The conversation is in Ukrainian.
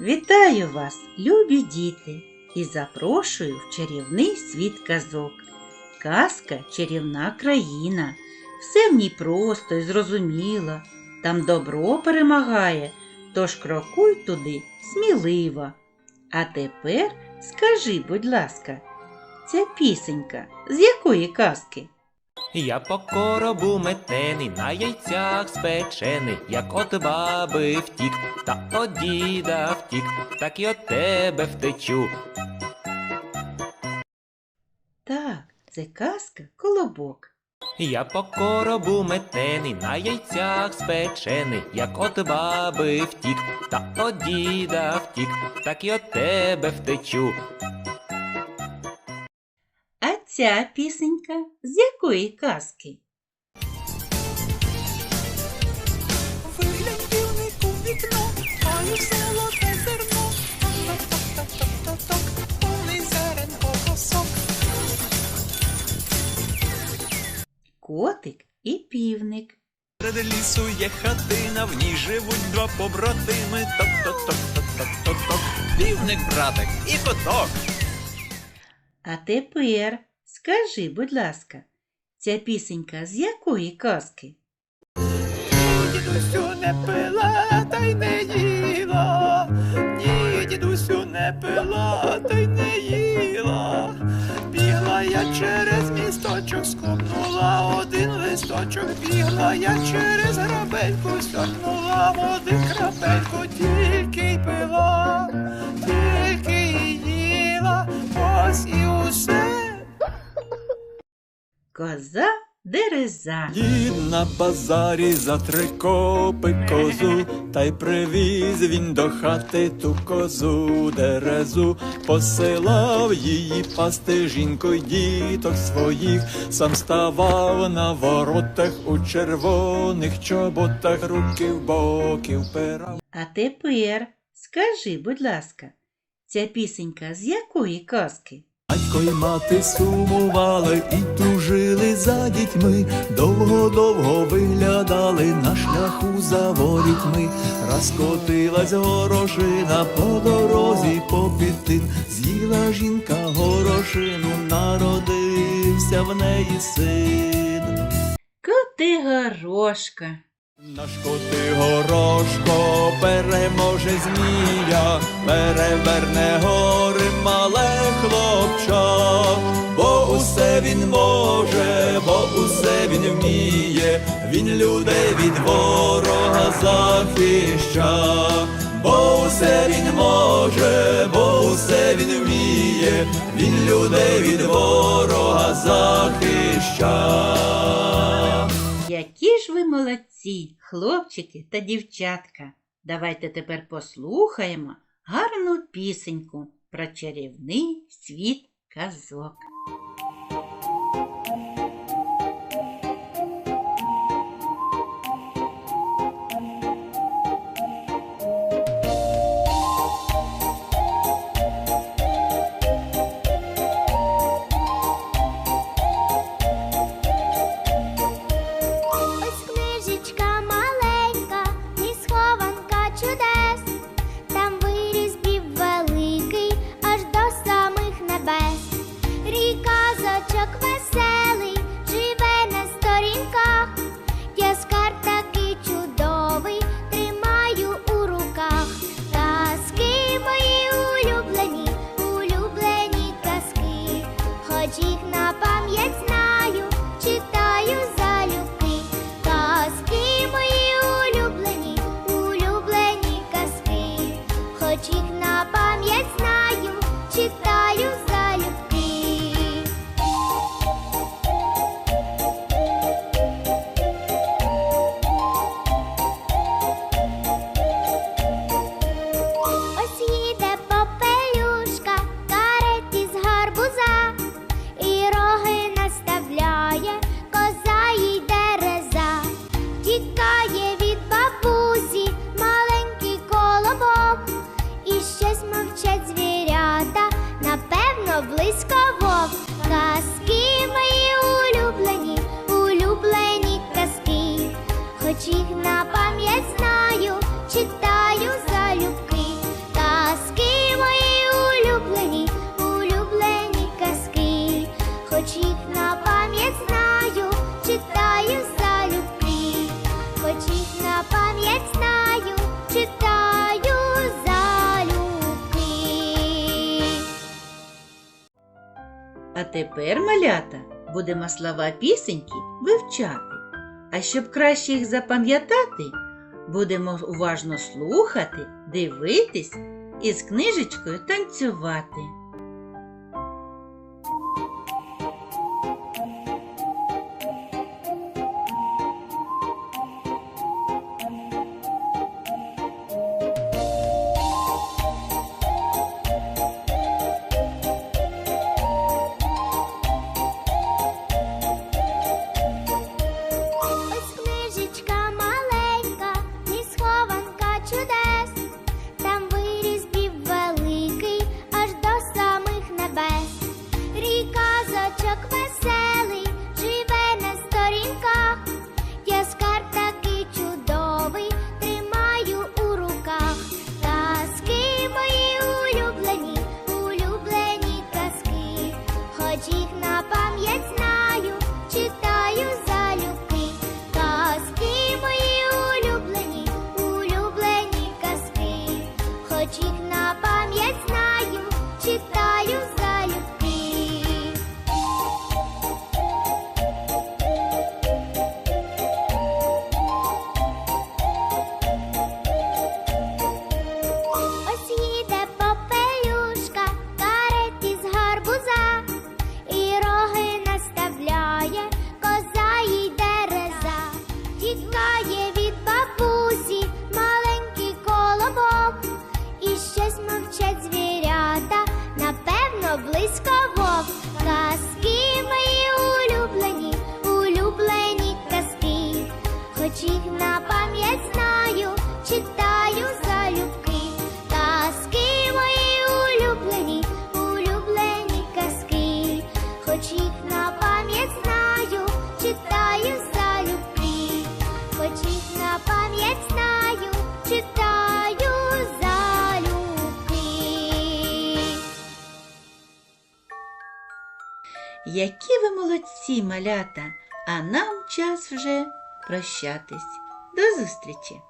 Вітаю вас, любі діти, і запрошую в чарівний світ казок. Казка чарівна країна. Все в ній просто і зрозуміло. Там добро перемагає, тож крокуй туди сміливо. А тепер скажи, будь ласка, ця пісенька з якої казки? Я по коробу метений, на яйцях спечений, як от баби втік, та от діда втік, так і от тебе втечу. Так, це казка Колобок. Я по коробу метений, на яйцях спечений, як от баби втік, та от діда втік, так і от тебе втечу. Ця пісенька з якої казки? Виглянь півнику в вікно, маю золоте зерно. Ток-ток-ток-ток-ток, повний зерен голосок. Котик і півник. Серед лісу є хатина, в ній живуть два побратими. Ток-ток-ток-ток-ток-ток. Півник, братик, і коток. А тепер скажи, будь ласка, ця пісенька з якої казки? Дідусю не пила, та й не їла. Ні, дідусю не пила, та й не їла. Бігла я через місточок, скупнула один листочок, бігла я через грабельку, сьорнула води крапельку, тільки й пила, тільки й їла, ось і усе. Коза дереза. Дід на базарі за три копи козу, та й привіз він до хати ту козу дерезу, посилав її пасти жінку діток своїх, сам ставав на воротах у червоних чоботах, руки в боки впирав. А тепер скажи, будь ласка, ця пісенька з якої казки? Батько й мати сумували і тужили за дітьми, довго-довго виглядали на шляху за ворітьми. Розкотилась горошина по дорозі попід тин, з'їла жінка горошину, народився в неї син. Коти горошка. Наш коти горошко переможе змія, переверне гори вміє, він людей від ворога захища, бо усе він може, бо усе він вміє, він людей від ворога захища. Які ж ви молодці, хлопчики та дівчатка. Давайте тепер послухаємо гарну пісеньку про чарівний світ казок. today. go А тепер, малята, будемо слова пісеньки вивчати. А щоб краще їх запам'ятати, будемо уважно слухати, дивитись і з книжечкою танцювати. Chodź ich discover Які ви молодці, малята, а нам час вже прощатись. До зустрічі!